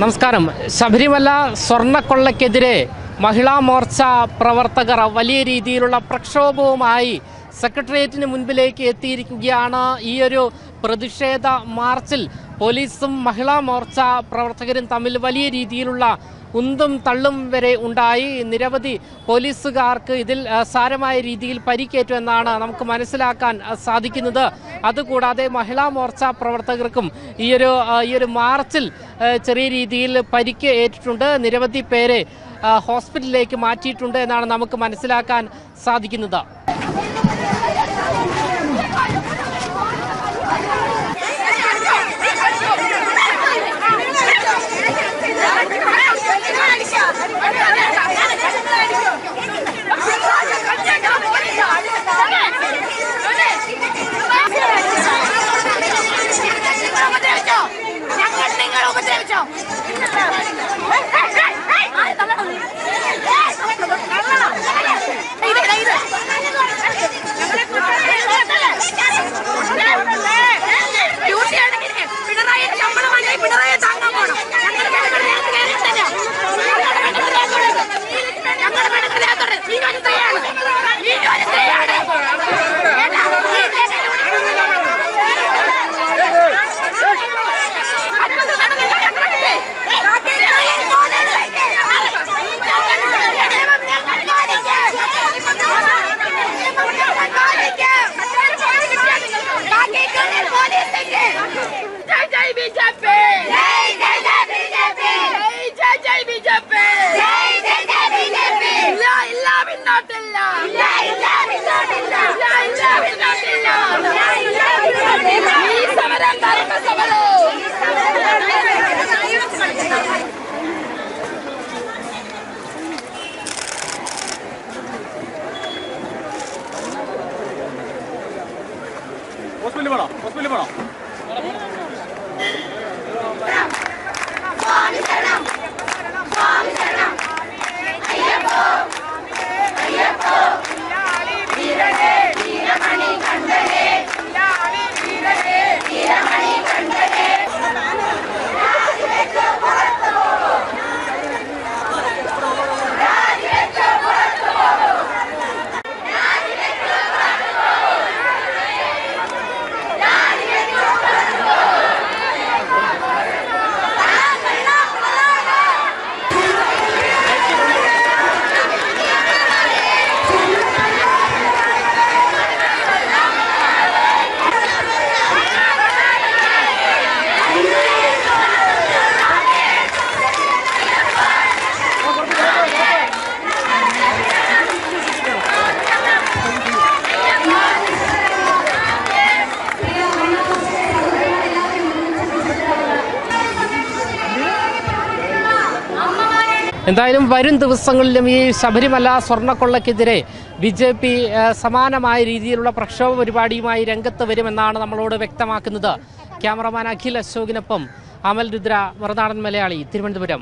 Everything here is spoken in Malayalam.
നമസ്കാരം. ശബരിമല സ്വർണക്കൊള്ളക്കെതിരെ മഹിളാ മോർച്ച പ്രവർത്തകർ വലിയ രീതിയിലുള്ള പ്രക്ഷോഭവുമായി സെക്രട്ടേറിയറ്റിന് മുൻപിലേക്ക് എത്തിയിരിക്കുകയാണ്. ഈ ഒരു പ്രതിഷേധ മാർച്ചിൽ പോലീസും മഹിളാ മോർച്ച പ്രവർത്തകരും തമ്മിൽ വലിയ രീതിയിലുള്ള ഉന്തും തള്ളും വരെ ഉണ്ടായി. നിരവധി പോലീസുകാർക്ക് ഇതിൽ സാരമായ രീതിയിൽ പരിക്കേറ്റു എന്നാണ് നമുക്ക് മനസ്സിലാക്കാൻ സാധിക്കുന്നത്. അതുകൂടാതെ മഹിളാ മോർച്ച പ്രവർത്തകർക്കും ഈയൊരു ഈയൊരു മാർച്ചിൽ ചെറിയ രീതിയിൽ പരിക്ക് ഏറ്റിട്ടുണ്ട്. നിരവധി പേരെ ഹോസ്പിറ്റലിലേക്ക് മാറ്റിയിട്ടുണ്ട് എന്നാണ് നമുക്ക് മനസ്സിലാക്കാൻ സാധിക്കുന്നത്. now. ഹോസ്പിറ്റലിൽ പോണോ? ഹോസ്പിറ്റലിൽ പോണോ? എന്തായാലും വരും ദിവസങ്ങളിലും ഈ ശബരിമല സ്വർണക്കൊള്ളക്കെതിരെ ബി ജെ പി സമാനമായ രീതിയിലുള്ള പ്രക്ഷോഭ പരിപാടിയുമായി രംഗത്ത് വരുമെന്നാണ് നമ്മളോട് വ്യക്തമാക്കുന്നത്. ക്യാമറമാൻ അഖിൽ അശോകിനൊപ്പം അമൽ രുദ്ര മറുനാടൻ മലയാളി തിരുവനന്തപുരം.